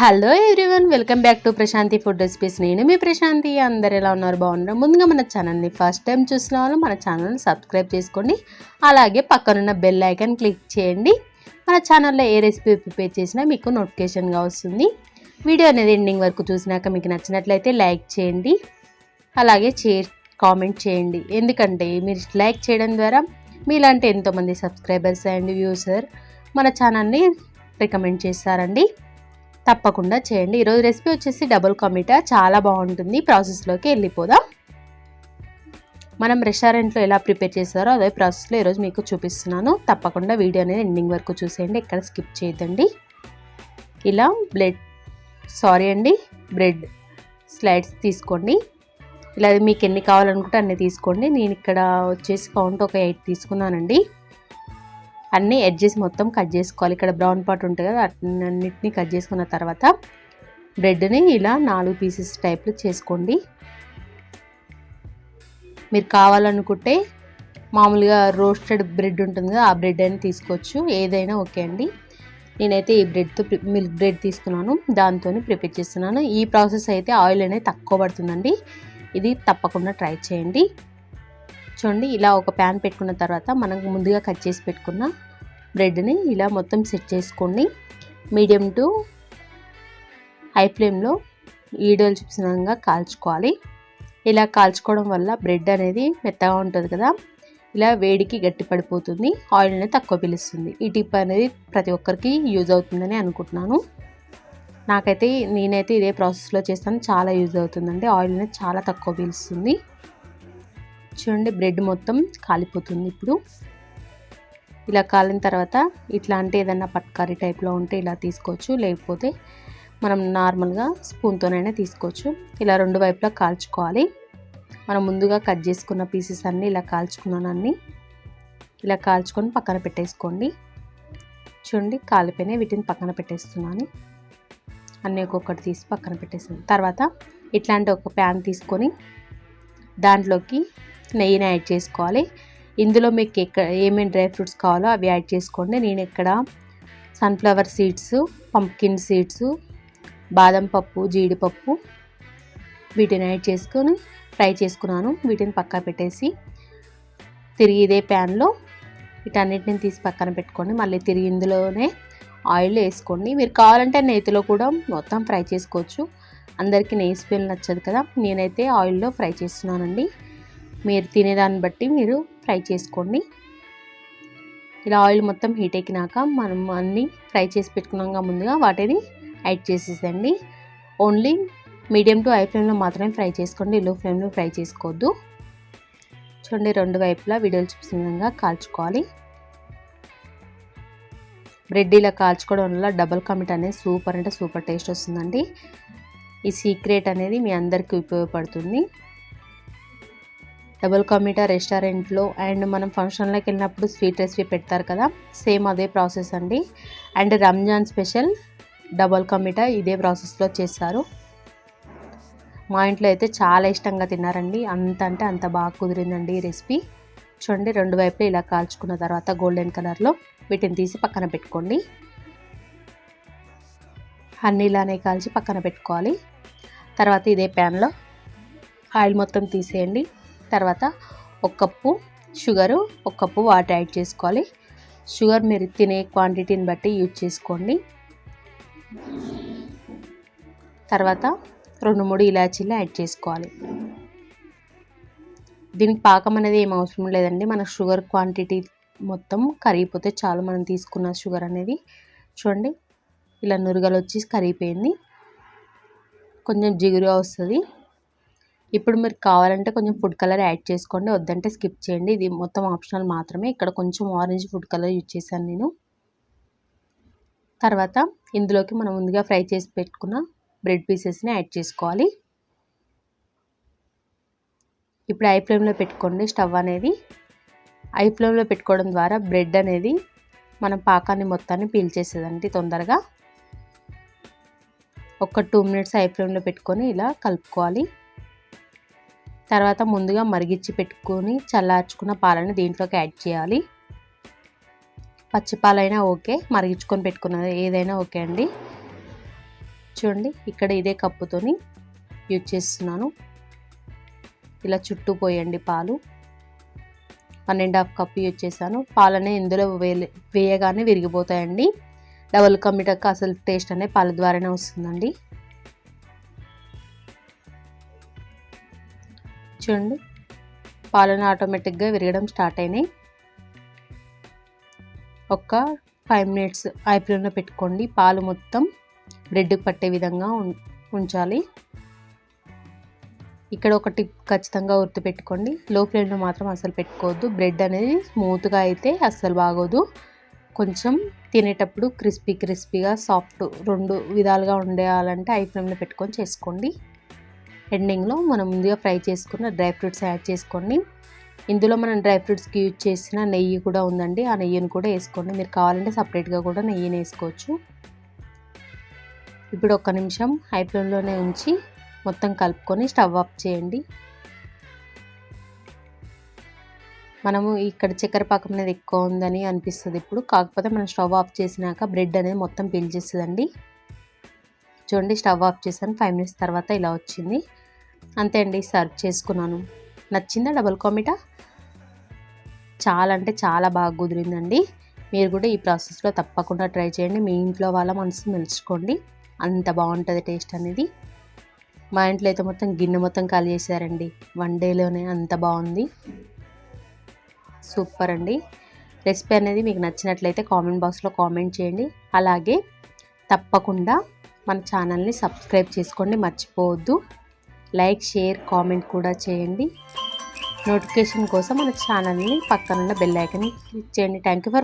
Hello everyone welcome back to Prashanthi food recipes నేను మీ ప్రశాంతి అందరు ఎలా ఉన్నారు? బాగున్నారు? ముందుగా మన ఛానల్ని ఫస్ట్ టైం చూసిన వాళ్ళు మన ఛానల్ని సబ్స్క్రైబ్ చేసుకోండి అలాగే పక్కనున్న బెల్ ఐకాన్ క్లిక్ చేయండి. మన ఛానల్లో ఏ రెసిపీ ప్రిపేర్ చేసినా మీకు నోటిఫికేషన్గా వస్తుంది. వీడియో అనేది ఎండింగ్ వరకు చూసినాక మీకు నచ్చినట్లయితే లైక్ చేయండి. అలాగే షేర్ కామెంట్ చేయండి. ఎందుకంటే మీరు లైక్ చేయడం ద్వారా మీలాంటి ఎంతోమంది సబ్స్క్రైబర్స్ అండ్ వ్యూసర్ మన ఛానల్ని రికమెండ్ చేస్తారండి. తప్పకుండా చేయండి. ఈరోజు రెసిపీ వచ్చేసి డబుల్ కమిటా. చాలా బాగుంటుంది. ప్రాసెస్లోకి వెళ్ళిపోదాం. మనం రెస్టారెంట్లో ఎలా ప్రిపేర్ చేస్తారో అదే ప్రాసెస్లో ఈరోజు మీకు చూపిస్తున్నాను. తప్పకుండా వీడియో అనేది ఎండింగ్ వరకు చూసేయండి. ఎక్కడ స్కిప్ చేయదండి ఇలా బ్లెడ్ సారీ అండి బ్రెడ్ స్లైడ్స్ తీసుకోండి. ఇలా మీకు ఎన్ని కావాలనుకుంటే అన్ని తీసుకోండి. నేను ఇక్కడ వచ్చేసి కౌంట్ ఒక ఎయిట్ తీసుకున్నానండి. అన్నీ ఎడ్జెస్ మొత్తం కట్ చేసుకోవాలి. ఇక్కడ బ్రౌన్ పార్ట్ ఉంటుంది కదా అన్నిటిని కట్ చేసుకున్న తర్వాత బ్రెడ్ని ఇలా నాలుగు పీసెస్ టైప్లో చేసుకోండి. మీరు కావాలనుకుంటే మామూలుగా రోస్టెడ్ బ్రెడ్ ఉంటుంది కదా ఆ బ్రెడ్ అని తీసుకోవచ్చు. ఏదైనా ఓకే అండి. నేనైతే ఈ బ్రెడ్తో మిల్క్ బ్రెడ్ తీసుకున్నాను. దాంతో ప్రిపేర్ చేస్తున్నాను. ఈ ప్రాసెస్ అయితే ఆయిల్ అనేది తక్కువ పడుతుందండి. ఇది తప్పకుండా ట్రై చేయండి. చూడండి ఇలా ఒక ప్యాన్ పెట్టుకున్న తర్వాత మనం ముందుగా కట్ చేసి పెట్టుకున్న బ్రెడ్ని ఇలా మొత్తం సెట్ చేసుకోండి. మీడియం టు హై ఫ్లేమ్లో ఈడోలు చూసినంగా కాల్చుకోవాలి. ఇలా కాల్చుకోవడం వల్ల బ్రెడ్ అనేది మెత్తగా ఉంటుంది కదా. ఇలా వేడికి గట్టి పడిపోతుంది. ఆయిల్ అనేది తక్కువ పిలుస్తుంది. ఈ టిప్ అనేది ప్రతి ఒక్కరికి యూజ్ అవుతుందని అనుకుంటున్నాను. నాకైతే నేనైతే ఇదే ప్రాసెస్లో చేస్తాను. చాలా యూజ్ అవుతుందండి. ఆయిల్ అనేది చాలా తక్కువ పీలుస్తుంది. చూడండి బ్రెడ్ మొత్తం కాలిపోతుంది ఇప్పుడు. ఇలా కాలిన తర్వాత ఇట్లాంటి ఏదైనా పట్కారీ టైప్లో ఉంటే ఇలా తీసుకోవచ్చు లేకపోతే మనం నార్మల్గా స్పూన్తోనైనా తీసుకోవచ్చు. ఇలా రెండు వైపులా కాల్చుకోవాలి. మనం ముందుగా కట్ చేసుకున్న పీసెస్ అన్నీ ఇలా కాల్చుకున్నానన్నీ ఇలా కాల్చుకొని పక్కన పెట్టేసుకోండి. చూడండి కాలిపోయినాయి వీటిని పక్కన పెట్టేస్తున్నాను. అన్నీ ఒక్కొక్కటి తీసి పక్కన పెట్టేసాను. తర్వాత ఇట్లాంటి ఒక ప్యాన్ తీసుకొని దాంట్లోకి నెయ్యిని యాడ్ చేసుకోవాలి. ఇందులో మీకు ఎక్కడ ఏమేమి డ్రై ఫ్రూట్స్ కావాలో అవి యాడ్ చేసుకోండి. నేను ఇక్కడ సన్ఫ్లవర్ సీడ్స్ పంప్కిన్ సీడ్స్ బాదం పప్పు జీడిపప్పు వీటిని యాడ్ చేసుకొని ఫ్రై చేసుకున్నాను. వీటిని పక్క పెట్టేసి తిరిగి ఇదే ప్యాన్లో వీటన్నిటిని తీసి పక్కన పెట్టుకోండి. మళ్ళీ తిరిగి ఇందులోనే ఆయిల్ వేసుకోండి. మీరు కావాలంటే నేతిలో కూడా మొత్తం ఫ్రై చేసుకోవచ్చు. అందరికీ నెయ్యి స్మెల్ నచ్చదు కదా నేనైతే ఆయిల్లో ఫ్రై చేస్తున్నానండి. మీరు తినేదాన్ని బట్టి మీరు ఫ్రై చేసుకోండి. ఇలా ఆయిల్ మొత్తం హీట్ ఎక్కినాక మనం అన్నీ ఫ్రై చేసి పెట్టుకున్నాక ముందుగా వాటిని యాడ్ చేసేసండి ఓన్లీ మీడియం టు హై ఫ్లేమ్లో మాత్రమే ఫ్రై చేసుకోండి లో ఫ్లేమ్లో ఫ్రై చేసుకోవద్దు. చూడండి రెండు వైపులా వీడియోలు చూసిన విధంగా కాల్చుకోవాలి. బ్రెడ్ ఇలా కాల్చుకోవడం వల్ల డబల్ కమిట్ అనేది సూపర్ అంటే సూపర్ టేస్ట్ వస్తుందండి. ఈ సీక్రెట్ అనేది మీ అందరికీ ఉపయోగపడుతుంది. డబుల్ కమిటా రెస్టారెంట్లో అండ్ మనం ఫంక్షన్లోకి వెళ్ళినప్పుడు స్వీట్ రెసిపీ పెడతారు కదా సేమ్ అదే ప్రాసెస్ అండి. అండ్ రంజాన్ స్పెషల్ డబుల్ కమిటా ఇదే ప్రాసెస్లో చేస్తారు. మా ఇంట్లో అయితే చాలా ఇష్టంగా తిన్నారండి. అంత అంటే అంత బాగా కుదిరిందండి ఈ రెసిపీ. చూడండి రెండు వైపులు ఇలా కాల్చుకున్న తర్వాత గోల్డెన్ కలర్లో వీటిని తీసి పక్కన పెట్టుకోండి. అన్నీ ఇలానే కాల్చి పక్కన పెట్టుకోవాలి. తర్వాత ఇదే ప్యాన్లో ఆయిల్ మొత్తం తీసేయండి. తర్వాత ఒక కప్పు షుగరు ఒక కప్పు వాటర్ యాడ్ చేసుకోవాలి. షుగర్ మీరు తినే క్వాంటిటీని బట్టి యూజ్ చేసుకోండి. తర్వాత రెండు మూడు ఇలాచీలు యాడ్ చేసుకోవాలి. దీనికి పాకం అనేది ఏం అవసరం లేదండి. మన షుగర్ క్వాంటిటీ మొత్తం కరిగిపోతే చాలు మనం తీసుకున్న షుగర్ అనేది. చూడండి. ఇలా నురగలు వచ్చి కరిగిపోయింది. కొంచెం జిగురుగా వస్తుంది. ఇప్పుడు మీరు కావాలంటే కొంచెం ఫుడ్ కలర్ యాడ్ చేసుకోండి. వద్దంటే స్కిప్ చేయండి. ఇది మొత్తం ఆప్షనల్ మాత్రమే. ఇక్కడ కొంచెం ఆరెంజ్ ఫుడ్ కలర్ యూజ్ చేశాను నేను. తర్వాత ఇందులోకి మనం ముందుగా ఫ్రై చేసి పెట్టుకున్న బ్రెడ్ పీసెస్ని యాడ్ చేసుకోవాలి. ఇప్పుడు ఐ ఫ్లేమ్లో పెట్టుకోండి స్టవ్ అనేది. ఐ ఫ్లేమ్లో పెట్టుకోవడం ద్వారా బ్రెడ్ అనేది మనం పాకాన్ని మొత్తాన్ని పీల్చేసేదండి తొందరగా. ఒక టూ మినిట్స్ ఐ ఫ్లేమ్లో పెట్టుకొని ఇలా కలుపుకోవాలి. తర్వాత ముందుగా మరిగించి పెట్టుకొని చల్లార్చుకున్న పాలని దీంట్లోకి యాడ్ చేయాలి. పచ్చిపాలైనా ఓకే మరిగించుకొని పెట్టుకున్నది ఏదైనా ఓకే అండి. చూడండి ఇక్కడ ఇదే కప్పుతోని యూజ్ చేస్తున్నాను. ఇలా చుట్టూ పోయండి పాలు. One and half cup use చేశాను. పాలనే ఇందులో వేయగానే విరిగిపోతాయండి. డబల్ కమ్మిటక్క అసలు టేస్ట్ అనేది పాల ద్వారానే వస్తుందండి. చూడండి. పాలను ఆటోమేటిక్గా విరగడం స్టార్ట్ అయినాయి. ఒక ఫైవ్ మినిట్స్ ఐ పెట్టుకోండి. పాలు మొత్తం బ్రెడ్కి పట్టే విధంగా ఉంచాలి. ఇక్కడ ఒక టిప్ ఖచ్చితంగా గుర్తుపెట్టుకోండి లో ఫ్లేమ్లో మాత్రం అసలు పెట్టుకోవద్దు. బ్రెడ్ అనేది స్మూత్గా అయితే అస్సలు బాగోదు. కొంచెం తినేటప్పుడు క్రిస్పీ క్రిస్పీగా సాఫ్ట్ రెండు విధాలుగా ఉండేయాలంటే ఐ ఫ్లేమ్లో పెట్టుకొని చేసుకోండి. ఎండింగ్లో మనం ముందుగా ఫ్రై చేసుకున్న డ్రై ఫ్రూట్స్ యాడ్ చేసుకోండి. ఇందులో మనం డ్రై ఫ్రూట్స్కి యూజ్ చేసిన నెయ్యి కూడా ఉందండి. ఆ నెయ్యిని కూడా వేసుకోండి. మీరు కావాలంటే సపరేట్గా కూడా నెయ్యిని వేసుకోవచ్చు. ఇప్పుడు ఒక నిమిషం హై ఫ్లేమ్లోనే ఉంచి మొత్తం కలుపుకొని స్టవ్ ఆఫ్ చేయండి. మనము ఇక్కడ చక్కెర పాకం అనేది ఎక్కువ ఉందని అనిపిస్తుంది ఇప్పుడు. కాకపోతే మనం స్టవ్ ఆఫ్ చేసినాక బ్రెడ్ అనేది మొత్తం పీల్చేస్తుందండి చూడండి స్టవ్ ఆఫ్ చేశాను ఫైవ్ మినిట్స్ తర్వాత ఇలా వచ్చింది. అంతే అండి సర్వ్ చేసుకున్నాను. నచ్చిందా డబల్ కామిటా? చాలా అంటే చాలా బాగా కుదిరిందండి. మీరు కూడా ఈ ప్రాసెస్లో తప్పకుండా ట్రై చేయండి. మీ ఇంట్లో వాళ్ళ మనసు మెలుచుకోండి. అంత బాగుంటుంది టేస్ట్ అనేది. మా ఇంట్లో అయితే మొత్తం గిన్నె మొత్తం ఖాళీ చేశారండి. వన్ డేలోనే అంత బాగుంది. సూపర్ అండి రెసిపీ అనేది మీకు నచ్చినట్లయితే కామెంట్ బాక్స్లో కామెంట్ చేయండి. అలాగే తప్పకుండా మన ఛానల్ని సబ్స్క్రైబ్ చేసుకోండి మర్చిపోవద్దు. లైక్ షేర్ కామెంట్ కూడా చేయండి. నోటిఫికేషన్ కోసం మన ఛానల్ని పక్కనున్న బెల్ ఐకన్ క్లిక్ చేయండి. Thank you for